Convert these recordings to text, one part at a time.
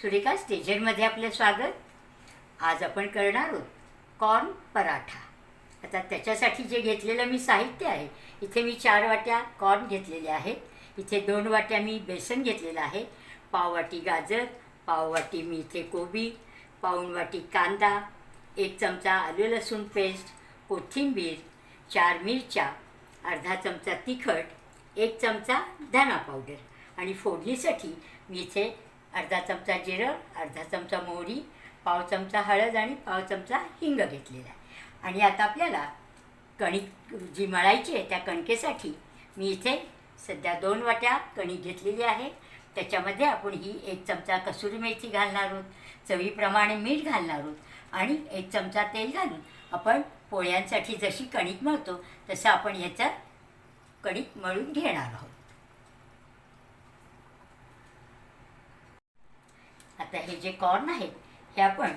सुरेखा स्टेजरमध्ये आपलं स्वागत. आज आपण करणार आहोत कॉर्न पराठा. आता त्याच्यासाठी जे घेतलेलं मी साहित्य आहे इथे मी चार वाट्या कॉर्न घेतलेल्या आहेत. इथे दोन वाट्या मी बेसन घेतलेलं आहे. पाव वाटी गाजर पाव वाटी मी इथे कोबी पाऊण वाटी कांदा एक चमचा आलू लसूण पेस्ट कोथिंबीर चार मिरच्या अर्धा चमचा तिखट एक चमचा धना पावडर. आणि फोडणीसाठी मी इथे अर्धा चमचा जिरं अर्धा चमचा मोहरी पाव चमचा हळद आणि पाव चमचा हिंग घेतलेला आहे. आणि आता आपल्याला कणिक जी मळायची आहे त्या कणकेसाठी मी इथे सध्या दोन वाट्या कणिक घेतलेली आहे. त्याच्यामध्ये आपण ही एक चमचा कसुरी मेथी घालणार आहोत चवीप्रमाणे मीठ घालणार आहोत आणि एक चमचा तेल घालून आपण पोळ्यांसाठी जशी कणिक मळतो तसं आपण ह्याचं कणिक मळून घेणार आहोत. आता हे जे कॉर्न आहेत हे आपण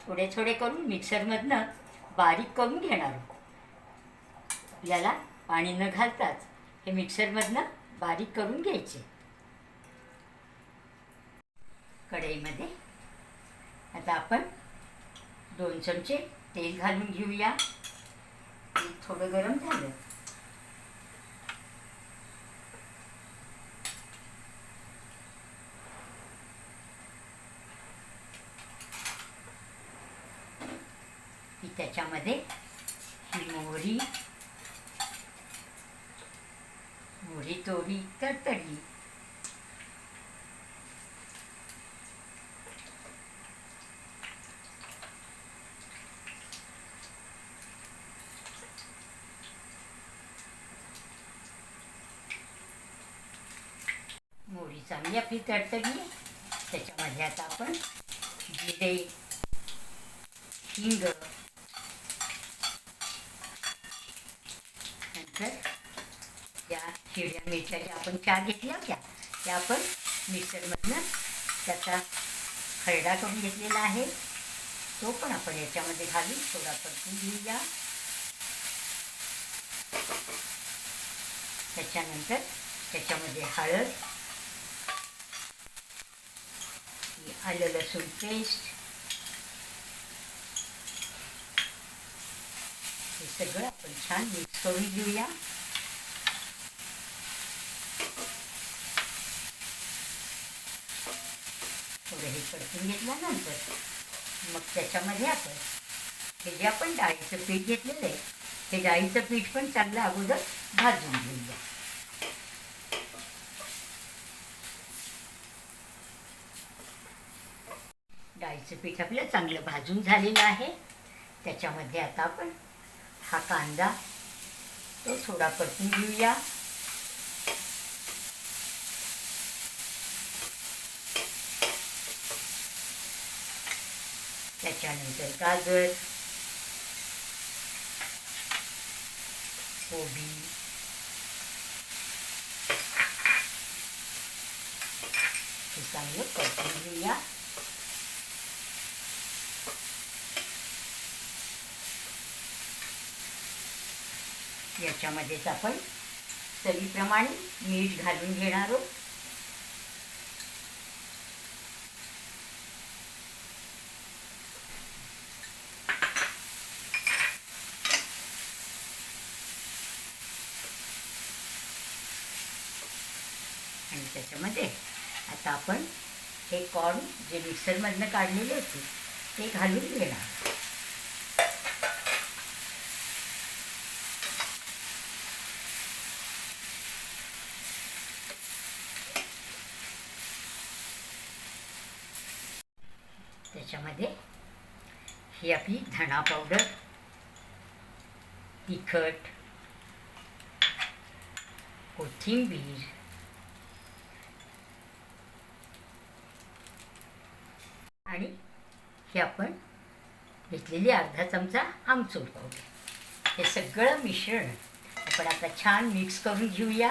थोडे थोडे करून मिक्सरमधनं बारीक करून घेणार आहोत. पाणी न घालताच हे मिक्सरमधनं बारीक करून घ्यायचे. कढईमध्ये. आता आपण दोन चमचे तेल घालून घेऊया. थोडं गरम झालं की त्याच्यामध्ये ही मोहरी मोहरी तोडी तडतडली मोहरी चांगली आपली तडतडली त्याच्यामध्ये आता आपण जिरे हिंग नंतर या हिरव्या मिरच्या ज्या आपण चार घेतल्या होत्या त्या आपण मिक्सरमधनं त्याचा खरडा करून घेतलेला आहे. तो पण आपण याच्यामध्ये घालून थोडा परतून घेऊया. त्याच्यानंतर त्याच्यामध्ये हळद ही आलं लसूण पेस्ट. हे सगळं आपण छान मिक्स करून घेऊया. थोडं हे परतून घेतल्यानंतर मग त्याच्यामध्ये आपण हे जे आपण डाळीचं पीठ घेतलेलं आहे हे डाळीचं पीठ पण चांगलं अगोदर भाजून घेऊया. डाळीचं पीठ आपलं चांगलं भाजून झालेलं आहे. त्याच्यामध्ये आता आपण हा कांदा तो थोडा परतून घेऊया. त्याच्यानंतर गाजर कोबी हे चांगलं परतून घेऊया. याच्यामध्येच आपण चवीप्रमाणे मीठ घालून घेणार आहोत. आणि त्याच्यामध्ये आता आपण हे कॉर्न जे मिक्सरमधनं काढलेले होते ते घालून घेणार त्याच्यामध्ये ही आपली धणा पावडर तिखट कोथिंबीर आणि ही आपण घेतलेली अर्धा चमचा आमचूर पावडर हे सगळं मिश्रण आपण आता छान मिक्स करून घेऊया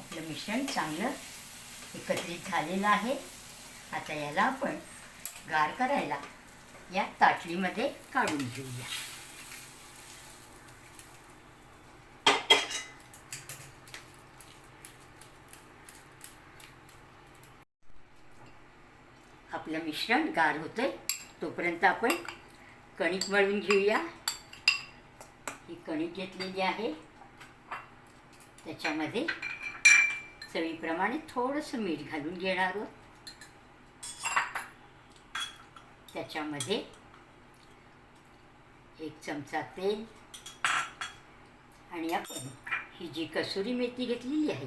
आपलं मिश्रण चांगलं एकत्रित झालेलं आहे. आता याला आपण गार करायला या ताटलीमध्ये काढून घेऊया. आपलं मिश्रण गार होतंय. तोपर्यंत आपण कणिक मळून घेऊया. ही कणिक घेतलेली आहे. त्याच्यामध्ये चवीप्रमाणे थोडंसं मीठ घालून घेणार आहोत. त्याच्यामध्ये एक चमचा तेल आणि आपण ही जी कसुरी मेथी घेतलेली आहे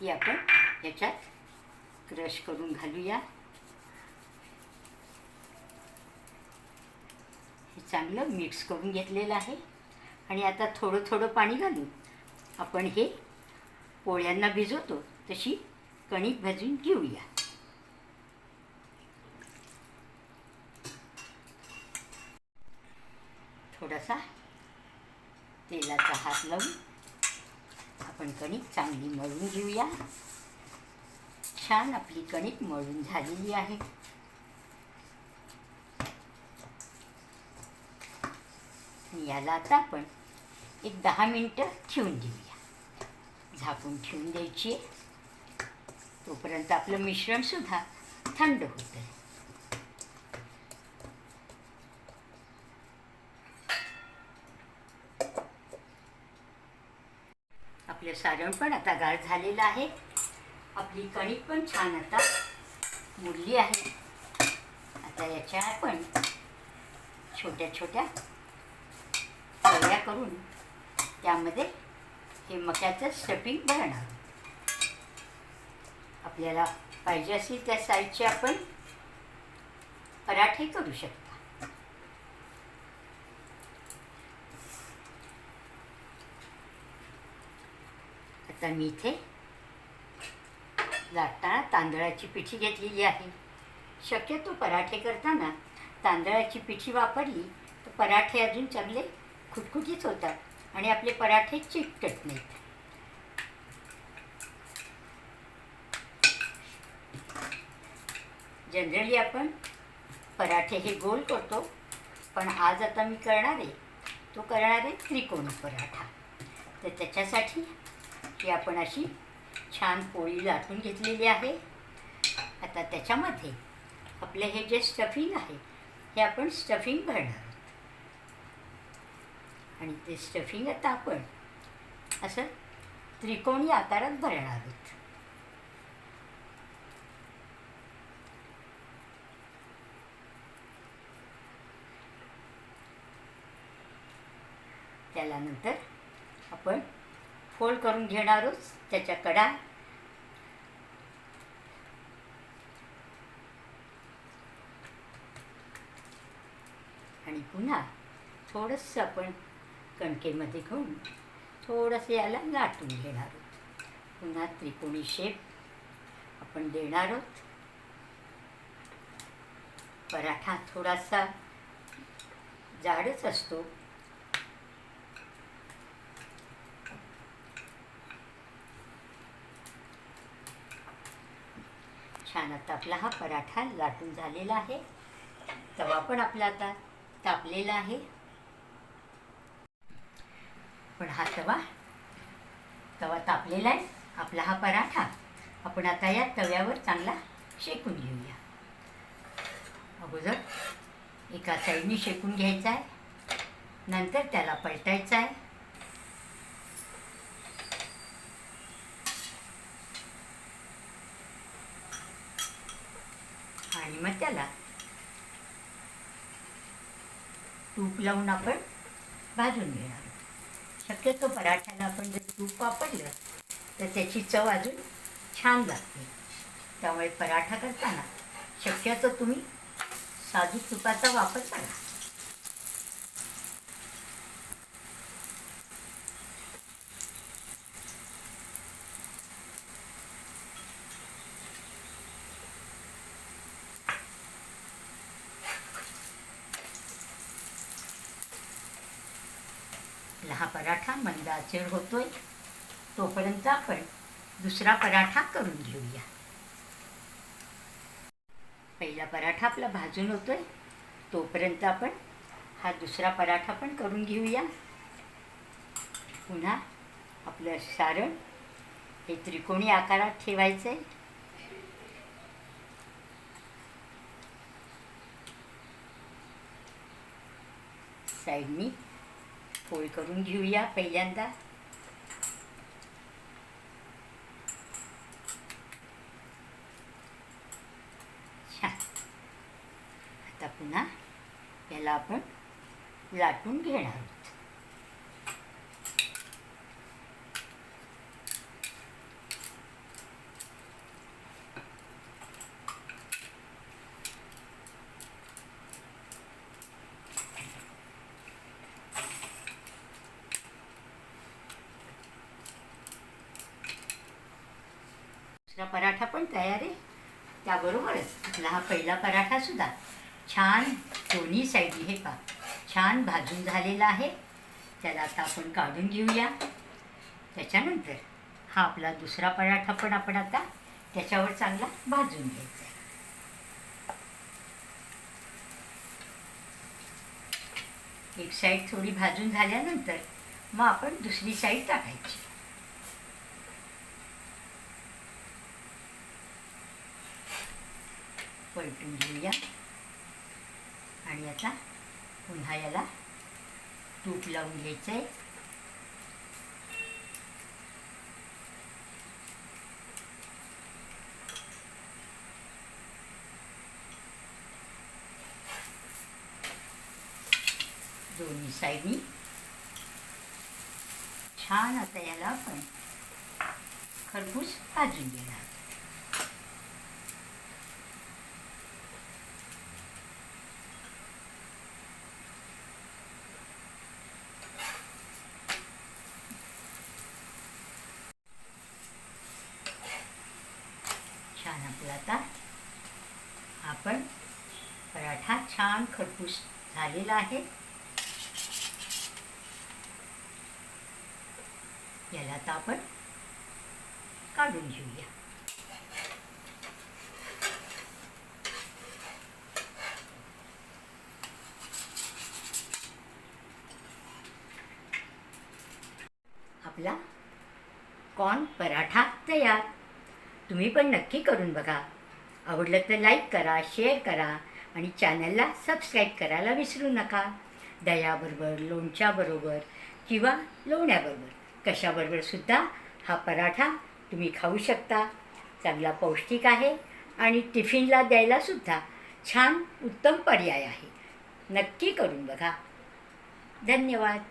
ती आपण याच्यात क्रश करून घालूया. हे चांगलं मिक्स करून घेतलेलं आहे. आणि आता थोडं थोडं पाणी घालून आपण हे पोळ्यांना भिजवतो तशी कणिक भाजून घेऊया. थोडासा तेलाचा हात लावून आपण कणिक चांगली मळून घेऊया. छान आपली कणिक मळून झालेली आहे. याला आता आपण एक दहा मिनटं ठेवून देऊ झाकून ठेवून द्यायची. तोपर्यंत आपलं मिश्रणसुद्धा थंड होतं आपलं सारण पण आता गाळ झालेलं आहे. आपली कणिक पण छान आता मुरली आहे. आता याच्या आपण छोट्या छोट्या करून त्यामध्ये हे मक्याचं स्टफिंग भरणार आपल्याला पाहिजे असेल त्या साईजचे आपण पराठे करू शकता. आता मी इथे लाटताना तांदळाची पिठी घेतलेली आहे. शक्यतो पराठे करताना तांदळाची पिठी वापरली तर पराठे अजून चांगले खुटखुटीत होतात. आणि आपले पराठे चिकटत नाहीत. जनरली आपण पराठे हे गोल करतो पण आज आता मी करणार आहे तो करणार आहे त्रिकोणी पराठा. तर त्याच्यासाठी ही आपण अशी छान पोळी लाटून घेतलेली आहे. आता त्याच्यामध्ये आपले हे जे स्टफिंग आहे हे आपण स्टफिंग भरणार आणि ते स्टफिंग आता आपण असं त्रिकोणी आकारात भरणार आहोत. त्याला नंतर आपण फोल्ड करून घेणार आहोत. त्याच्या कडा आणि पुन्हा थोडंसं आपण कणकेमध्ये घेऊन थोडंसं याला लाटून घेणार आहोत. पुन्हा त्रिकोणी शेप आपण देणार आहोत. पराठा थोडासा जाडच असतो. छान आता आपला हा पराठा लाटून झालेला आहे. तवा पण आपला आता तापलेला आहे. पण हा तवा तवा तापलेला आहे. आपला हा पराठा आपण आता या तव्यावर चांगला शेकून घेऊया. अगोदर एका साईडने शेकून घ्यायचा आहे. नंतर त्याला पलटायचं आहे. आणि मग त्याला तूप लावून आपण भाजून घेणार. शक्यतो पराठ्याला आपण जर तूप वापरलं तर त्याची चव अजून छान लागते. त्यामुळे पराठा करताना शक्यतो तुम्ही साजूक तुपाचा वापर करा. आपला हा पराठा मंद होतोय. तोपर्यंत आपण दुसरा पराठा करून घेऊया. पहिला पराठा आपला भाजून होतोय. तोपर्यंत आपण हा दुसरा पराठा पण करून घेऊया. पुन्हा आपलं सारण हे त्रिकोणी आकारात ठेवायचं आहे साईडनी फोल्ड करून घेऊया पहिल्यांदा. छान. आता पुन्हा याला आपण लाटून घेणार आहोत दुसरा पराठा पण तयार आहे. त्याबरोबरच आपला हा पहिला पराठा सुद्धा छान दोन्ही साईड हे पा छान भाजून झालेला आहे. त्याला आता आपण काढून घेऊया. त्याच्यानंतर हा आपला दुसरा पराठा पण आपण आता त्याच्यावर चांगला भाजून घ्यायचा आहे. एक साईड थोडी भाजून झाल्यानंतर मग आपण दुसरी साईड टाकायची. पलटून घेऊया आणि आता पुन्हा याला तूप लावून घ्यायचं आहे दोन्ही साईडनी. छान आता याला आपण खरपूस भाजून घेणार छान आपला आता आपण पराठा छान खरपूस झालेला आहे. याला आता आपण काढून घेऊया. आपला कॉर्न पराठा तयार. तुम्ही पण नक्की करून बघा. आवडलं तर लाईक करा शेअर करा. आणि चॅनलला सबस्क्राईब करायला विसरू नका. दह्याबरोबर लोणच्याबरोबर किंवा लोण्याबरोबर कशाबरोबरसुद्धा हा पराठा तुम्ही खाऊ शकता. चांगला पौष्टिक आहे आणि टिफिनला द्यायलासुद्धा छान उत्तम पर्याय आहे. नक्की करून बघा. धन्यवाद.